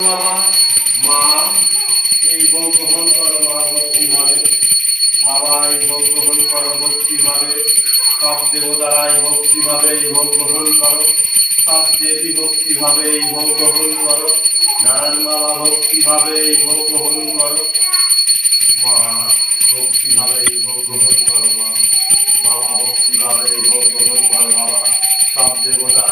বাবা গ্রহণ করো মা ভক্তিভাবে বাবা এই ভোগ গ্রহণ করো এই ভক্তিভাবে গ্রহণ করো। সব দেবী ভক্তিভাবে এই ভোগ গ্রহণ করো। নারায়ণ বাবা এই ভোগ গ্রহণ বাবা ভক্তিভাবে এই ভোগ গ্রহণ করো, বাবা। সব দেবতারা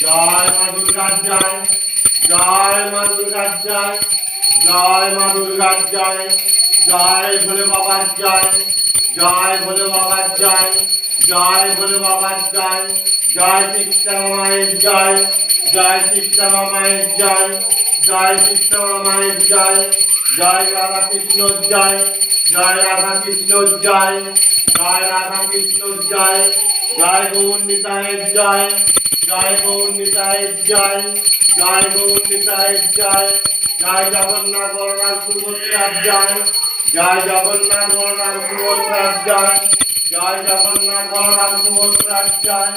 জয় মা দুর্গার জয় জয় মা দুর্গার জয় জয় মা দুর্গার জয় জয় ভোলে বাবার জয় জয় ভোলে বাবার জয় জয় ভোলে বাবার জয় জয় শিক্ষা মায়ের জয় জয় শিক্ষা মায়ের জয় জয় শিক্ষা মায়ের জয় জয় রাধা কৃষ্ণ জয় জয় রাধা কৃষ্ণ জয় জয় রাধা কৃষ্ণ জয় জয় গৌর নিতায়ের জয় জয় গৌর নিতায়ের জয় জয় গৌর নিতায়ের জয় জয় জগন্নাথ বলরাম সুভদ্রার জয় জয় জগন্নাথ বলরাম সুভদ্রার জয় জয় জগন্নাথ বলরাম সুভদ্রার জয়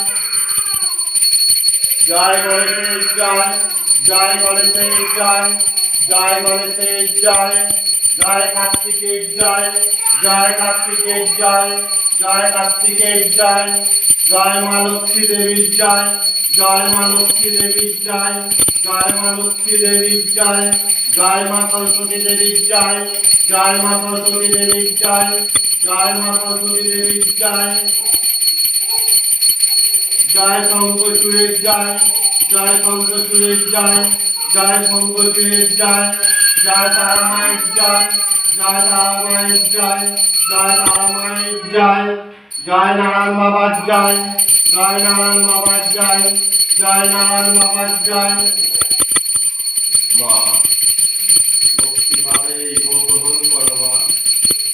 জয় গণেশের জয় জয় গণেশের জয় জয় গণেশের জয় জয় কার্তিকের জয় জয় কার্তিকের জয় জয় কার্তিকের জয় জয় মা লক্ষ্মী দেবীর জয় জয় মা লক্ষ্মী দেবীর জয় জয় মা লক্ষ্মী দেবীর জয় জয় মা সরস্বতী দেবীর জয় জয় মা সরস্বতী দেবীর জয় জয় মা সরস্বতী দেবীর জয় জয় শঙ্করচূড়ের জয় জয় শঙ্করচূড়ের জয় জয় শঙ্করচূড়ের জয় জয় তারা মায়ের জয় জয় তারা মায়ের জয় জয় তারা মায়ের জয় জয় নারায়ণ বাবার জয় জয় নারায়ণ বাবার জয় জয় নারায়ণ বাবার জয়। মা ভক্তিভাবে ভোগ গ্রহণ করো মা।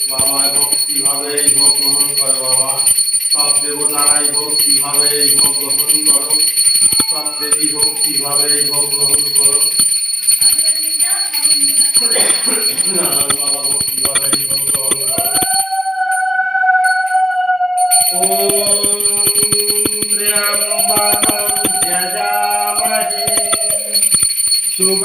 বাবা ভক্তিভাবে ভোগ গ্রহণ করো বাবা। সব দেবতারাই ভক্তিভাবে ভোগ গ্রহণ করো। সব দেবী ভক্তিভাবে ভোগ গ্রহণ করো। নারায়ণ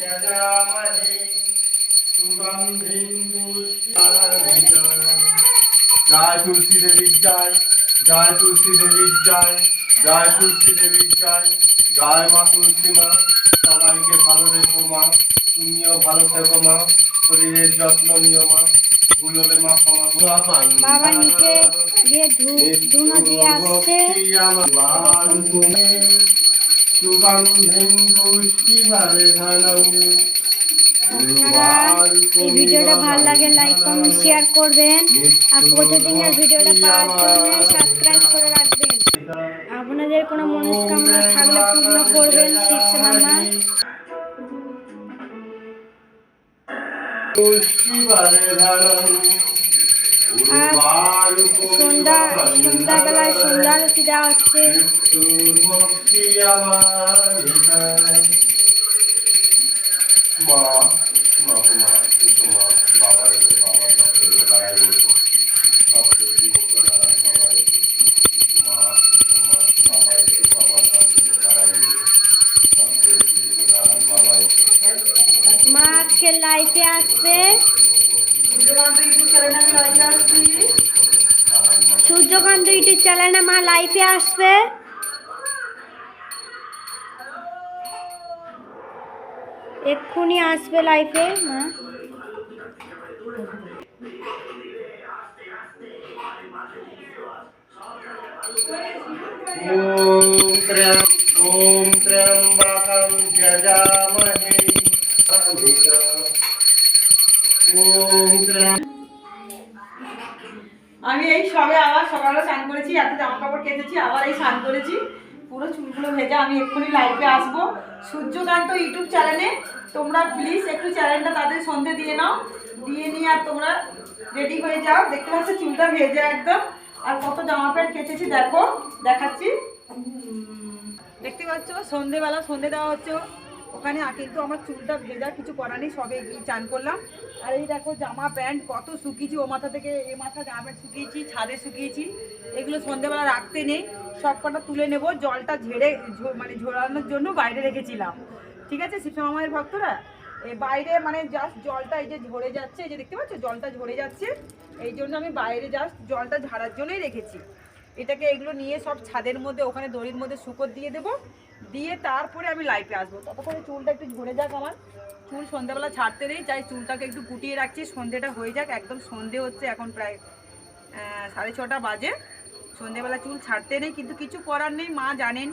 যজামহে সুগন্ধিং পুষ্টিবর্ধনम् জয় তুলসী দেবীর জয় জয় তুলসী দেবীর জয় জয় তুলসী দেবীর জয় জয় মা তুলসী মা। সবাইকে ভালো রেখো মা তুমিও ভালো থেকো মা শরীরের যত্ন নিও মা। ভুল মা ক্ষমা করো। বাবা নিচে গিয়ে ধুনো দিয়ে আসছে। এই ভিডিওটা ভালো লাগে লাইক কমেন্ট শেয়ার করবেন। আর প্রতিদিনের ভিডিওটা পাওয়ার জন্য সাবস্ক্রাইব করে রাখবেন। আপনাদের কোনো মনস্কামনা থাকলে পূর্ণ করবেন শিবসে মামা পুষ্টিবারে ধানম আর সন্ধ্যা সন্ধ্যাবেলায় সন্ধ্যা আরতি দেওয়া হচ্ছে মা মা মা মা বাবা বাবা এসো বাবা সব দেবো তারাই এসো সব দেবী এসো নারায়ণ বাবা এসো মা আজকে লাইফে আসছে লাইভে আসছি সূর্যকান্ত ইউটিউব চ্যানেলে মা লাইভে আসবে এক্ষুনি আসবে লাইভে মা ॐ त्र्यं ॐ त्र्यम्बकं यजामहे আমি এই সবে আবার সকালে স্নান করেছি এত জামা কাপড় কেটেছি আবার এই স্নান করেছি। পুরো চুলগুলো ভেজা, আমি এক্ষুনি লাইভে আসব। সূর্যকান্ত ইউটিউব চ্যানেলে তোমরা প্লিজ একটু চ্যানেলটা তাদের সন্ধে দিয়ে নাও। দিয়ে নিয়ে আর তোমরা রেডি হয়ে যাও। দেখতে পাচ্ছ চুলটা ভেজা একদম। আর কত জামা প্যান্ট কেচেছি, দেখো, দেখাচ্ছি। দেখতে পাচ্ছ, সন্ধেবেলা, সন্ধে দেওয়া হচ্ছে। ওখানে কিন্তু আমার চুলটা ভেজা, কিছু করার নেই, সবে চান করলাম। আর এই দেখো জামা, প্যান্ট, কত শুকিয়েছি, ও মাথা থেকে এ মাথা জামা প্যান্ট শুকিয়েছি, ছাদে শুকিয়েছি। এগুলো সন্ধেবেলা রাখতে নেই, সব কটা তুলে নেব, জলটা ঝেড়ে মানে ঝোড়ানোর জন্য বাইরে রেখেছিলাম। ঠিক আছে শিবশ্যামা মায়ের ভক্তরা? বাইরে মানে জাস্ট জলটা এই যে ঝরে যাচ্ছে, এই যে দেখতে পাচ্ছ, জলটা ঝরে যাচ্ছে। এই জন্য আমি বাইরে জাস্ট জলটা ঝাড়ার জন্যই রেখেছি। এটাকে এগুলো নিয়ে সব ছাদের মধ্যে, ওখানে দড়ির মধ্যে শুকর দিয়ে দেবো। দিয়ে তারপরে আমি লাইফে আসব। ততক্ষণে চুলটা একটু ঝরে যাক আমার। চুল সন্ধ্যাবেলা ছাড়তে নেই, চাই চুলটাকে একটু কুটিয়ে রাখছি। সন্ধেটা হয়ে যাক, একদম সন্ধে হচ্ছে এখন প্রায় সাড়ে ছটা বাজে। সন্ধেবেলা চুল ছাড়তে নেই, কিন্তু কিছু করার নেই, মা জানেন।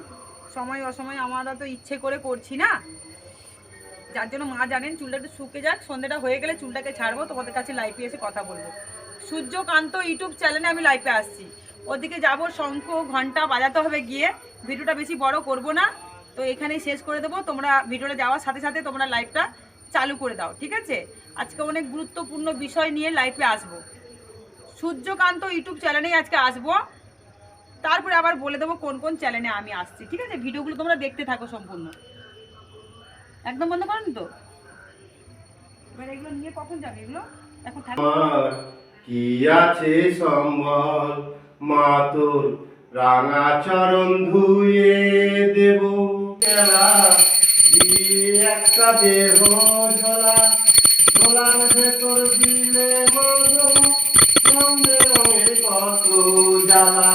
সময় অসময় আমরা তো ইচ্ছে করে করছি না। যার জন্য মা জানেন, চুলটা একটু শুকে যাক। সন্ধেটা হয়ে গেলে চুলটাকে ছাড়বো, তোমাদের কাছে লাইফে এসে কথা বলব। সূর্যকান্ত ইউটিউব চ্যানেলে আমি লাইফে আসছি। ওদিকে যাব শঙ্খ, ঘণ্টা বাজাতে হবে গিয়ে। ভিডিওটা বেশি বড় করব না। তো এখানেই শেষ করে দেবো। তোমরা ভিডিওটা যাওয়ার সাথে সাথে তোমরা লাইভটা চালু করে দাও, ঠিক আছে? আজকে অনেক গুরুত্বপূর্ণ বিষয় নিয়ে লাইভে আসব। সূর্যকান্ত ইউটিউব চ্যানেলেই আজকে আসব। তারপরে আবার বলে দেবো কোন কোন চ্যানেলে আমি আসছি, ঠিক আছে? ভিডিওগুলো তোমরা দেখতে থাকো সম্পূর্ণ। একদম বন্ধ করেন তো? এবার এগুলো নিয়ে কখন যাবে এগুলো? এখন থাকবে আছে রাঙা চরণ ধুয়ে দেব। খেলা একটা দেহ ঝোলা ঝোলার ভেতর দিলে কত জ্বালা।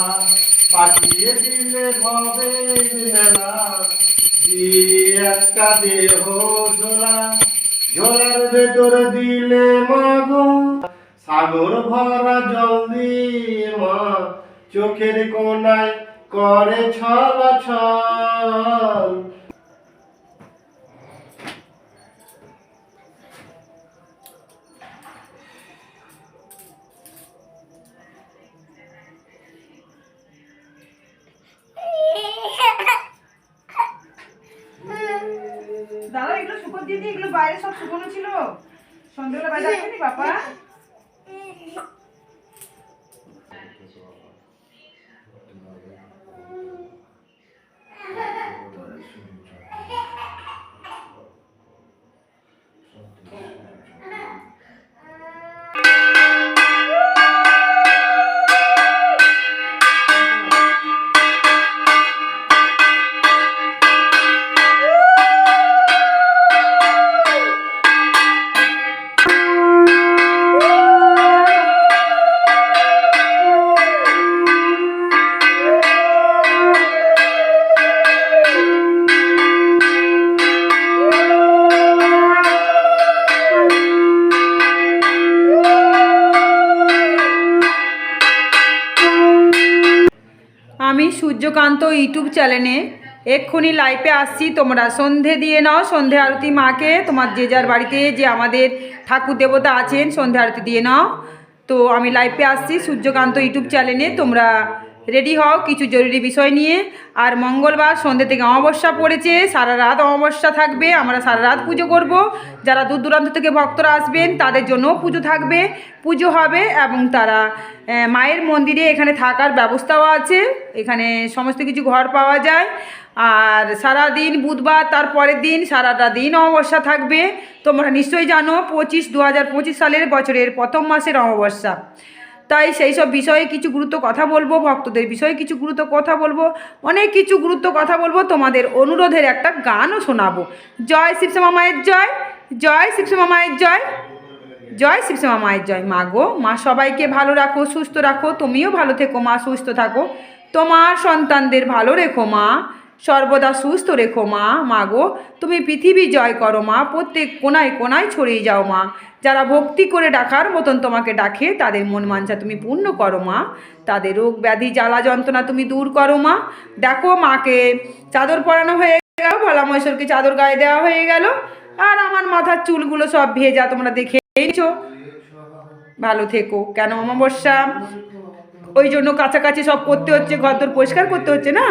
পাঠিয়ে দিলে ভবে মেলা একটা দেহ ঝোলা ঝোলার ভেতর দিলে মাগো সাগর ভরা জল মা, চোখের কোনায় করে ছল দাদা এগুলো শুকর দিয়ে এগুলো বাইরে সব শুকনো ছিল। সন্ধ্যাবেলা বাইরে আসেনি সূর্যকান্ত ইউটিউব চ্যানেলে এক্ষুনি লাইভে আসছি তোমরা। সন্ধে দিয়ে নাও, সন্ধে আরতি মাকে, তোমার যে যার বাড়িতে যে আমাদের ঠাকুর দেবতা আছেন, সন্ধে আরতি দিয়ে নাও। তো আমি লাইভে আসছি সূর্যকান্ত ইউটিউব চ্যানেলে, তোমরা রেডি হও, কিছু জরুরি বিষয় নিয়ে। আর মঙ্গলবার সন্ধ্যে থেকে অমাবস্যা পড়েছে, সারা রাত অমাবস্যা থাকবে, আমরা সারা রাত পুজো করব। যারা দূর দূরান্ত থেকে ভক্তরা আসবেন, তাদের জন্য পুজো থাকবে। পুজো হবে এবং তারা মায়ের মন্দিরে এখানে থাকার ব্যবস্থাও আছে। এখানে সমস্ত কিছু ঘর পাওয়া যায়। আর সারা দিন বুধবার, তার পরের দিন সারাটা দিন অমাবস্যা থাকবে। তোমরা নিশ্চয়ই জানো, পঁচিশ দু সালের বছরের প্রথম মাসের অমাবস্যা। তাই সেই সব বিষয়ে কিছু গুরুত্ব কথা বলব, ভক্তদের বিষয়ে কিছু গুরুত্ব কথা বলব, অনেক কিছু গুরুত্ব কথা বলব, তোমাদের অনুরোধের একটা গানও শোনাবো। জয় শিবশ্যামা মায়ের জয় জয় শিবশ্যামা মায়ের জয় জয় শিবশ্যামা মায়ের জয়। মা গো, মা সবাইকে ভালো রাখো, সুস্থ রাখো, তুমিও ভালো থেকো, মা সুস্থ থাকো। তোমার সন্তানদের ভালো রেখো, মা। সর্বদা সুস্থ রেখো মা। মা গো, তুমি পৃথিবী জয় করো মা। প্রত্যেক কোনায় কোনায় ছড়িয়ে যাও মা। যারা ভক্তি করে ডাকার মতন তোমাকে ডাকে, তাদের মন মাঞ্ছা তুমি পূর্ণ করো মা। তাদের রোগ ব্যাধি, জ্বালা যন্ত্রণা তুমি দূর করো মা। দেখো মাকে, চাদর পরানো হয়ে গেল, ভোলা মহেশ্বরকে চাদর গায়ে দেওয়া হয়ে গেল। আর আমার মাথার চুলগুলো সব ভেজা, তোমরা দেখে নিয়েছো ভালো থেকো। কেন অমাবস্যা? ওই জন্য কাছাকাছি সব করতে হচ্ছে ঘর দর পরিষ্কার করতে হচ্ছে না?